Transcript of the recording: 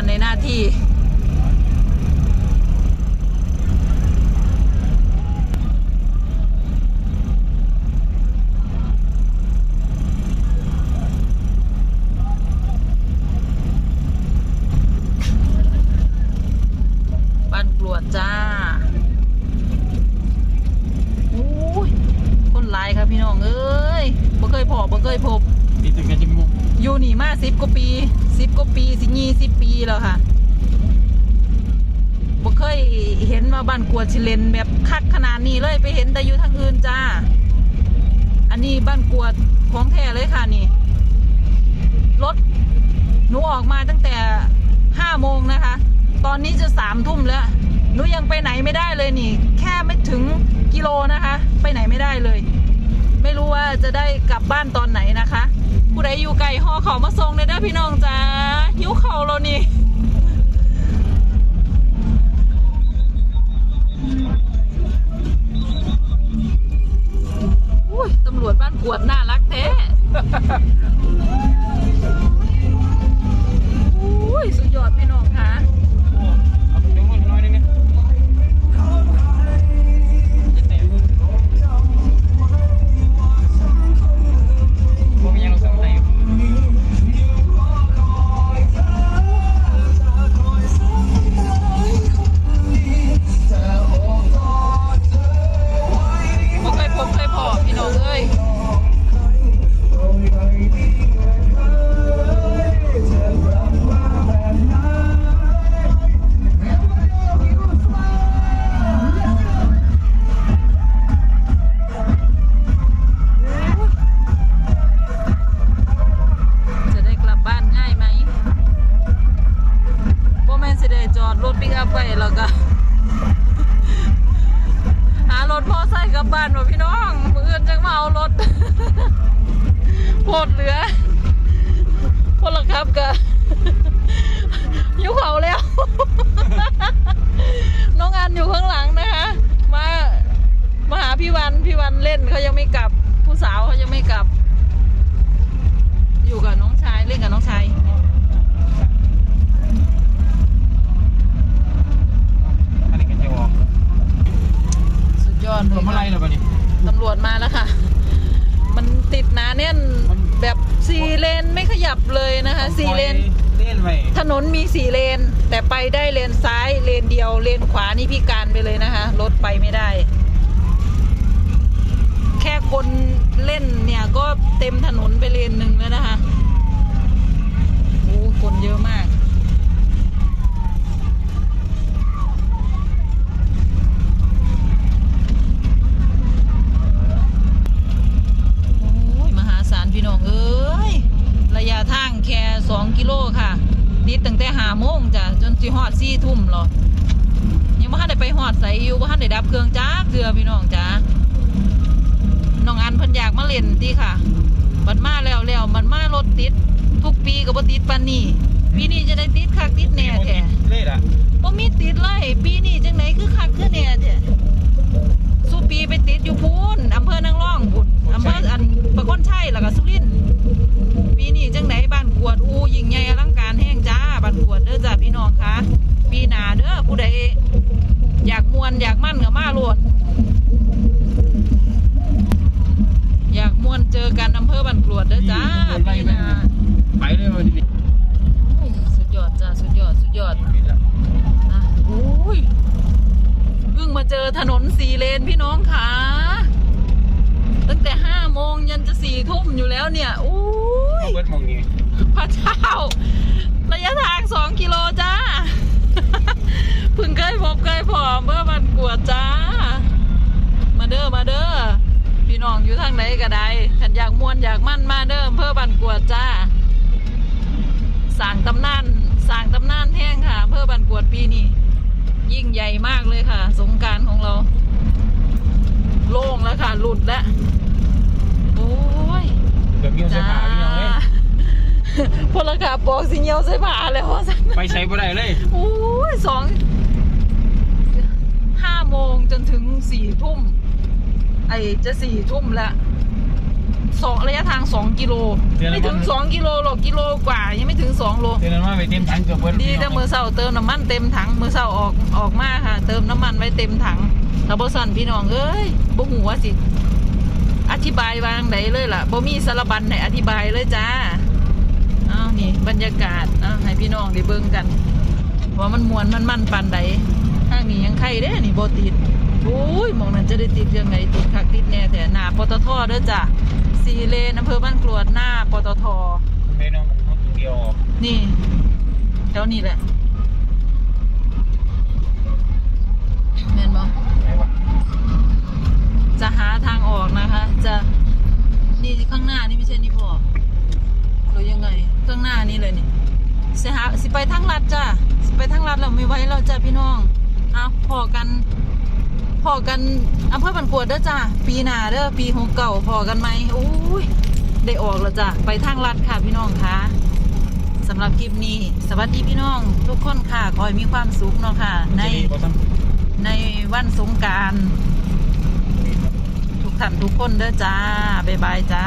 านในหน้าที่บ้านกรวดจ้าโอ้ย คนหลายครับพี่น้อง เอ้ยบ่เคยพอบ่เคยพบตีตึงกันจิม อยู่นี่มาสิบกว่าปีสิบกว่าปีสิยี่สิบปีแล้วค่ะบ่เคยเห็นมาบ้านกวดชิเลนแบบคักขนาดนี้เลยไปเห็นแต่อยู่ทางอื่นจ้า อันนี้บ้านกวดของแท้เลยค่ะนี่ รถหนูออกมาตั้งแต่ห้าโมงนะคะ ตอนนี้จะสามทุ่มแล้วหนูยังไปไหนไม่ได้เลยนี่ แค่ไม่ถึงกิโลนะคะ ไปไหนไม่ได้เลย ไม่รู้ว่าจะได้กลับบ้านตอนไหนนะคะ ผู้ใดอยู่ไกลห่อเขามาส่งเลยเด้อพี่น้องจ้าหิวเขาเรานี่อุ้ยตำรวจบ้านกวดน่ารักแท้อุ้ย สุดยอดพี่น้อง รถปิกอัพไว้แล้วก็ หารถพ่อใส่กลับบ้านว่ะพี่น้องมืออื่นจังมาเอารถโพดเหลือพลครับกะยุเขาแล้ว น้องอันอยู่ข้างหลังนะคะ มามาหาพี่วันพี่วันเล่นเขายังไม่กลับ ผู้สาวเขายังไม่กลับ อยู่กับน้องชายเล่นกับน้องชาย อันนี้กันจะออก สุดยอดเล รวย มอะไรค่ะเหรอปะนี่ตำรวจมาแล้วค่ะ มันติดหนาแน่นมันแบบสี่เลนไม่ขยับเลยนะคะสี่เลน เล่นไปถนนมีสี่เลน แต่ไปได้เลนซ้ายเลนเดียวเลนขวานี่พิการไปเลยนะคะ รถไปไม่ได้ แค่คนเล่นเนี่ยก็เต็มถนนไปเลนหนึ่งแล้วนะคะโอ้คนเยอะมาก โอ้ยมหาศาลพี่น้องเอ้ย ระยะทางแค่สองกิโลค่ะ ดิดตั้งแต่หาโมงจ้ะจนสิฮอดสี่ทุ่มหรอยังบ่ทันได้ไปฮอดใสอยู่บ่ทันได้ดับเครื่องจ้าเกือพี่น้องจ้าน้องอันเพิ่นอยากมาเล่นติค่ะบัดมาแล้วแล้วมันมารถติด ทุกปีก็บ่ติดปานนี้ปีนี้จะได้ติดคักติดแน่แท้เล่นอะบ่มีติดเลยปีนี้จังไหนคือคักคือแน่ วนอยากมั่นกับมาโลดอยากมวนเจอกันอำเภอบ้านกรวดเด้อจ้าปีหน้าไปเลยวันนี้โอ้ยสุดยอดจ้าสุดยอดสุดยอดนะโอ้ยเพิ่งมาเจอถนนสี่เลนพี่น้องค่ะตั้งแต่ห้าโมงยันจะสี่ทุ่มอยู่แล้วเนี่ยโอ้ยเบิร์ดมองนี่พระเจ้า ระยะทางสองกิโลจ้าเพิ่งเคยพบเคยพอเมื่อมันกวดจ้า มาเด้อมาเด้อพี่น้องอยู่ทางไหนก็ได้ขันอยากมวนอยากมั่นมาเด้ออำเพื่อบันกวดจ้าสั่งตำนานสั่งตำนานแท่งค่ะอำเพื่อบันกวดปีนี้ยิ่งใหญ่มากเลยค่ะ สงกรารของเรา โล่งแล้วค่ะ หลุดแล้วโอ้ยเดี๋ยวมีเสื้อผ้าพี่น้องเอ้ยพลกาบอกสิเงียวใส่ผ้าแล้วว่าสั่นไปใช้บ่ได้เลยโอ้ยสองห้าโมงจนถึง สี่ทุ่มไอจะสี่ทุ่มแล้วสองระยะทางสองกิโล ไม่ถึงสองกิโลหรอกกิโลกว่า ยังไม่ถึงสองโลเตือนว่าไปเต็มถังเกือบเบิดดีแต่มือเสาเติมน้ำมันเต็มถังมือเสาออกออกมาค่ะ เติมน้ำมันไว้เต็มถังถ้าบ่สั่นพี่น้องเอ้ยบ่หูว่าสิอธิบายวางไดเลยล่ะบ่มีสารบัญไหนอธิบายเลยจ้าอ้าวนี่บรรยากาศอ้าวให้พี่น้องได้เบิ่งกันว่ามันมวนมันมันปานใดทางนี้ยังไข่เด้นี่บ่ติด โอ้ยหมองนั้นจะได้ติดยังไงติดคักติดแน่แต่หน้าปตทเด้อจ้ะสีเลนอำเภอบ้านกรวดหน้าปตทไม่น้องเขาตัวเดียวออกนี่แถวนี้แหละเห็นบ่ไหนวะจะหาทางออกนะคะ จะนี่ข้างหน้านี่ไม่ใช่นี่พ่อหรือยังไงข้างหน้านี่เลยนี่สิหาสิไปทางลัดจ้ะสิไปทางลัดเราไม่ไหวเราจ้ะพี่น้องเอาพอกัน พอกันอำเภอบันกวดเด้อจ้ะปีหน้าเด้อปีหกเก่าพอกันไหมอุ้ยได้ออกแล้วจ้ะไปทางลัดค่ะพี่น้องคะสำหรับคลิปนี้ สวัสดีพี่น้อง ทุกคนค่ะขอให้มีความสุขเนาะค่ะ ในที่บ่ต้องในวันสงกรารทุกท่านทุกคนเด้อจ้าบ๊ายบายจ้า